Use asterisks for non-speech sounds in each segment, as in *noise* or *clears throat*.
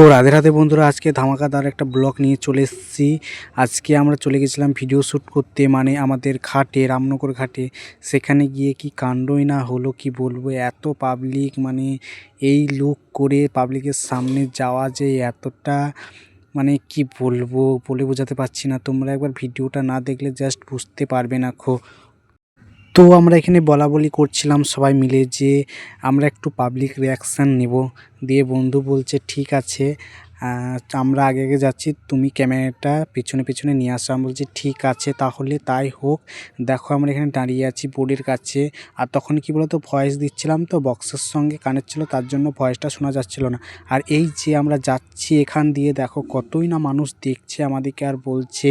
তো রাধে রাধে বন্ধুরা, আজকে ধামাকাদার একটা ব্লগ নিয়ে চলে এসেছি। আজকে আমরা চলে গেছিলাম ভিডিও শ্যুট করতে মানে আমাদের ঘাটে, রামনগর ঘাটে। সেখানে গিয়ে কি কাণ্ডই না হলো, কি বলব? এত পাবলিক মানে এই লুক করে পাবলিকের সামনে যাওয়া যে এতটা মানে কি বলব? বলে বোঝাতে পারছি না। তোমরা একবার ভিডিওটা না দেখলে জাস্ট বুঝতে পারবে না, খো তো আমরা এখানে বলা বলি করছিলাম সবাই মিলে যে আমরা একটু পাবলিক রিয়াকশান নেব। দিয়ে বন্ধু বলছে, ঠিক আছে আমরা আগে আগে যাচ্ছি, তুমি ক্যামেরাটা পেছনে পেছনে নিয়ে আসো। আমি বলছি, ঠিক আছে, তাহলে তাই হোক। দেখো, আমরা এখানে দাঁড়িয়ে আছি বোর্ডের কাছে। আর তখন কি বলতো ভয়েস দিচ্ছিলাম তো বক্সের সঙ্গে কানেক্ট ছিল, তার জন্য ভয়েসটা শোনা যাচ্ছিল না। আর এই যে আমরা যাচ্ছি এখান দিয়ে, দেখো কতই না মানুষ দেখছে আমাদেরকে আর বলছে,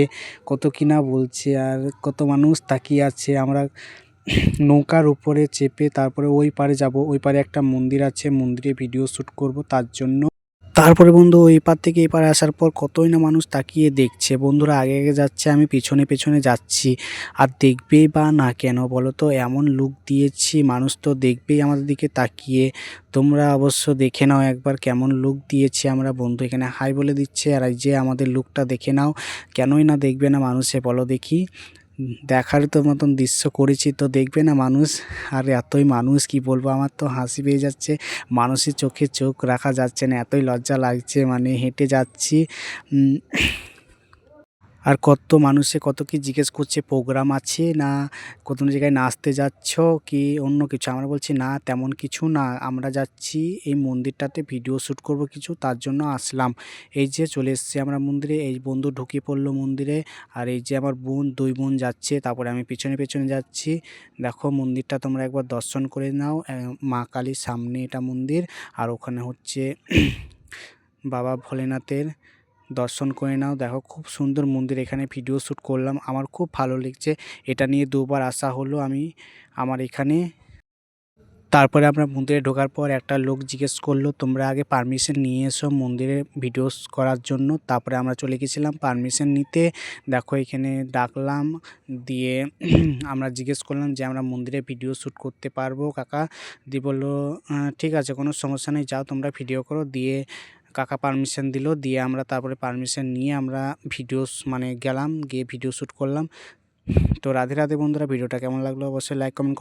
কত কি না বলছে, আর কত মানুষ তাকিয়ে আছে, আমরা নৌকার উপরে চেপে তারপরে ওই পারে যাব। ওই পারে একটা মন্দির আছে, মন্দিরে ভিডিও শ্যুট করব তার জন্য। তারপরে বন্ধু, ওই পার থেকে এই পারে আসার পর কতই না মানুষ তাকিয়ে দেখছে। বন্ধুরা, আগে আগে যাচ্ছে, আমি পিছনে পেছনে যাচ্ছি। আর দেখবেই বা না কেন বলো তো, এমন লুক দিয়েছি, মানুষ তো দেখবেই আমাদের দিকে তাকিয়ে। তোমরা অবশ্য দেখে নাও একবার কেমন লুক দিয়েছি আমরা বন্ধু। এখানে হাই বলে দিচ্ছে, আর এই যে আমাদের লুকটা দেখে নাও। কেনই না দেখবে না মানুষে, বলো দেখি। দেখার তো মতন দৃশ্য করেছি তো দেখবে না মানুষ? আর এতই মানুষ, কি বলব? আমার তো হাসি পেয়ে যাচ্ছে। মানুষের চোখে চোখ রাখা যাচ্ছে না, এতই লজ্জা লাগছে মানে হেঁটে যাচ্ছি। আর কত মানুষে কত কি জিজ্ঞেস করছে প্রোগ্রাম আছে না কোন জায়গায় নাচতে যাচ্ছ কি অন্য কিছু? আমরা বলছি, না, তেমন কিছু না, আমরা যাচ্ছি, এই মন্দিরটাতে ভিডিও শ্যুট করব কিছু, তার জন্য আসলাম। এই যে চলে এসেছি আমরা মন্দিরে, এই বন্ধু ঢুকে পড়ল মন্দিরে, আর এই যে আমার বোন, দুই বোন যাচ্ছে, তারপরে আমি পেছনে পেছনে যাচ্ছি। দেখো মন্দিরটা তোমরা একবার দর্শন করে নাও মা কালীর সামনে এটা মন্দির, আর ওখানে হচ্ছে *clears throat* বাবা ভোলেনাথের দর্শন করে নাও। দেখো, খুব সুন্দর মন্দির এখানে ভিডিও শ্যুট করলাম। আমার খুব ভালো লাগছে। এটা নিয়ে দুবার আসা হলো আমি আমার এখানে। তারপরে আমরা মন্দিরে ঢোকার পর একটা লোক জিজ্ঞেস করল, তোমরা আগে পারমিশন নিয়ে এসো মন্দিরে ভিডিওস করার জন্য। তারপরে আমরা চলে গেছিলাম পারমিশন নিতে। দেখো, এখানে ডাকলাম, দিয়ে *clears throat* আমরা জিজ্ঞেস করলাম যে, আমরা মন্দিরে ভিডিও শ্যুট করতে পারব, কাকা? দিয়ে বলল ঠিক আছে, কোনো সমস্যা নেই, যাও, তোমরা ভিডিও করো। দিয়ে কাকা পারমিশন দিল, দিয়ে আমরা তারপরে পারমিশন নিয়ে আমরা ভিডিওস মানে গেলাম, গিয়ে ভিডিও শ্যুট করলাম। তো রাধে রাধে বন্ধুরা, ভিডিওটা কেমন লাগল অবশ্যই লাইক কমেন্ট